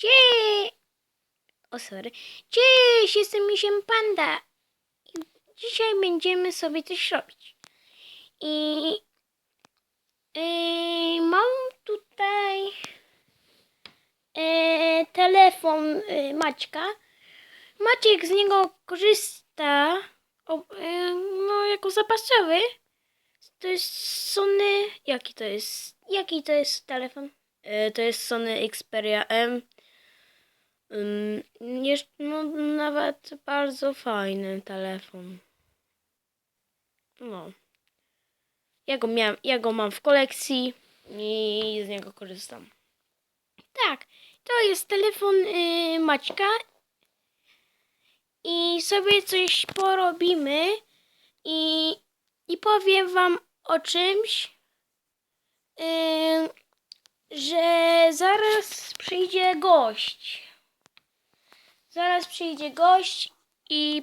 Cześć! O, sorry. Cześć, jestem misiem panda. Dzisiaj będziemy sobie coś robić. I yy, mam tutaj yy, telefon yy, Maćka. Maciek z niego korzysta o, yy, no, jako zapasowy. To jest Sony. Jaki to jest? Jaki to jest telefon? To jest Sony Xperia M. Jest no, nawet bardzo fajny telefon. No. Ja go, miałem, ja go mam w kolekcji i z niego korzystam. Tak, to jest telefon y, Maćka. I sobie coś porobimy. I, i powiem wam o czymś. Ym, że zaraz przyjdzie gość. Zaraz przyjdzie gość i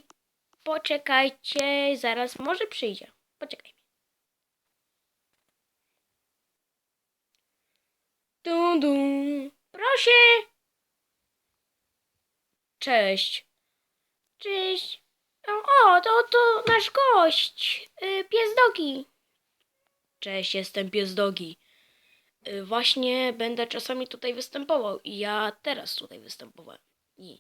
poczekajcie, zaraz może przyjdzie. Poczekaj. Dum, dum. Proszę. Cześć. Cześć. O, to, to nasz gość. y, Pies Dogi. Cześć, jestem pies Dogi. Y, Właśnie będę czasami tutaj występował i ja teraz tutaj występowałem. I,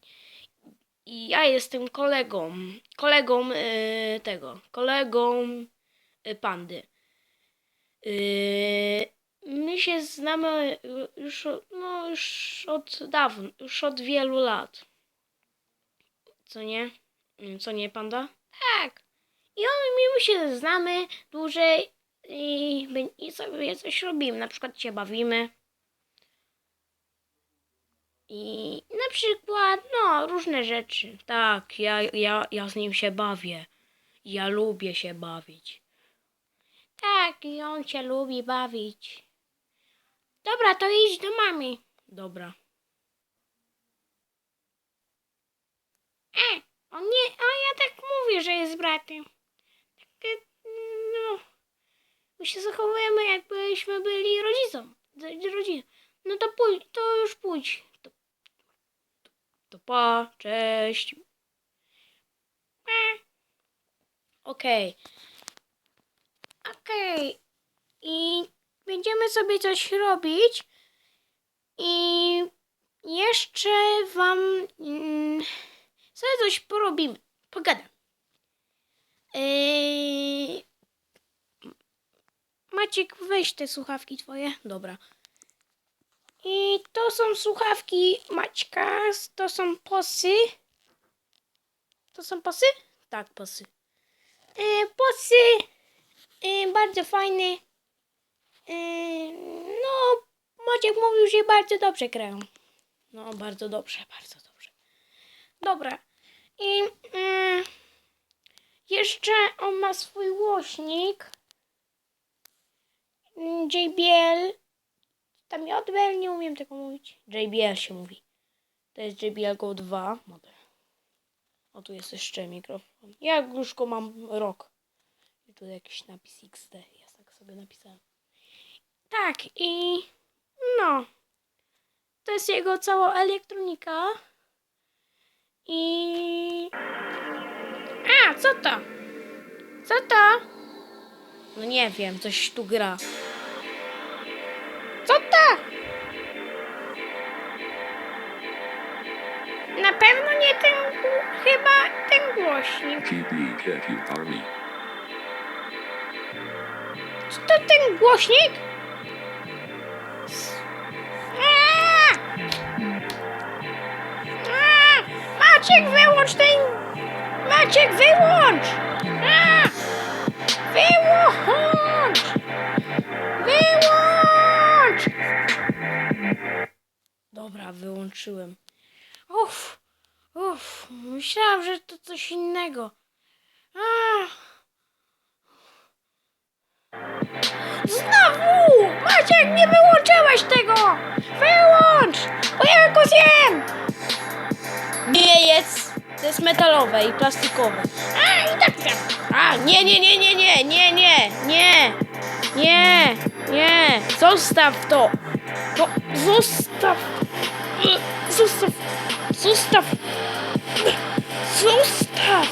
i ja jestem kolegą, kolegą y, tego, kolegą y, pandy. Y, my się znamy już, no, już od dawna, już od wielu lat. Co nie? Co nie, panda? Tak. I on, my się znamy dłużej i, i sobie coś robimy. Na przykład się bawimy. I na przykład, no, różne rzeczy. Tak, ja, ja, ja z nim się bawię. Ja lubię się bawić. Tak, i on cię lubi bawić. Dobra, to idź do mamy. Dobra. E, on nie, a ja tak mówię, że jest bratem. Takie, no, my się zachowujemy, jakbyśmy byli rodzicą. rodziną. No to pójdź, to już pójdź. Pa, cześć. Okej. Okej. I będziemy sobie coś robić. I jeszcze wam mm, sobie coś porobimy. Pogadam. Yy, Maciek, weź te słuchawki twoje. Dobra. I to są słuchawki Maćka. To są posy. To są posy? Tak, posy. Yy, posy. Yy, bardzo fajne. Yy, no, Maciek mówił, że bardzo dobrze grają. No, bardzo dobrze, bardzo dobrze. Dobra. I yy, jeszcze on ma swój głośnik. Mm, JBL. Tam JBL nie umiem tego mówić. JBL się mówi. To jest JBL Go 2 model. O, tu jest jeszcze mikrofon. Ja już go mam rok. I tu jakiś napis XD. Ja tak sobie napisałem. Tak, i no. To jest jego cała elektronika. I. A, co to? Co to? No nie wiem, coś tu gra. To? Na pewno nie ten, chyba ten głośnik. Czy to ten głośnik? Maciek, wyłącz ten... Maciek, wyłącz! Uff, uff, myślałam, że to coś innego. Znowu! Maciek, nie wyłączyłeś tego! Wyłącz! Bo ja go zjem! Nie jest. To jest metalowe i plastikowe. A, i tak wiem. A, nie, nie, nie, nie, nie, nie, nie, nie, nie, nie. Zostaw to. To zostaw. Zostaw. Zostaw! Zostaw!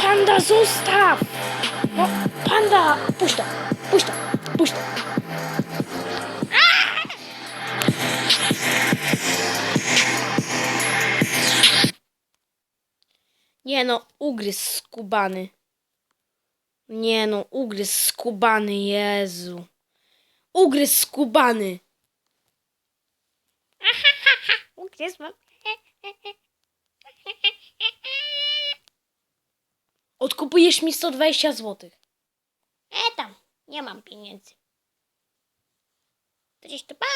Panda, zostaw! No, panda! Puść to! Puść to! Puść to! Nie no, ugryz skubany. Nie no, ugryz skubany, Jezu. Ugryz skubany. Ugryz mam. Odkupujesz mi 120 zł. E tam, nie mam pieniędzy. To gdzieś to pa.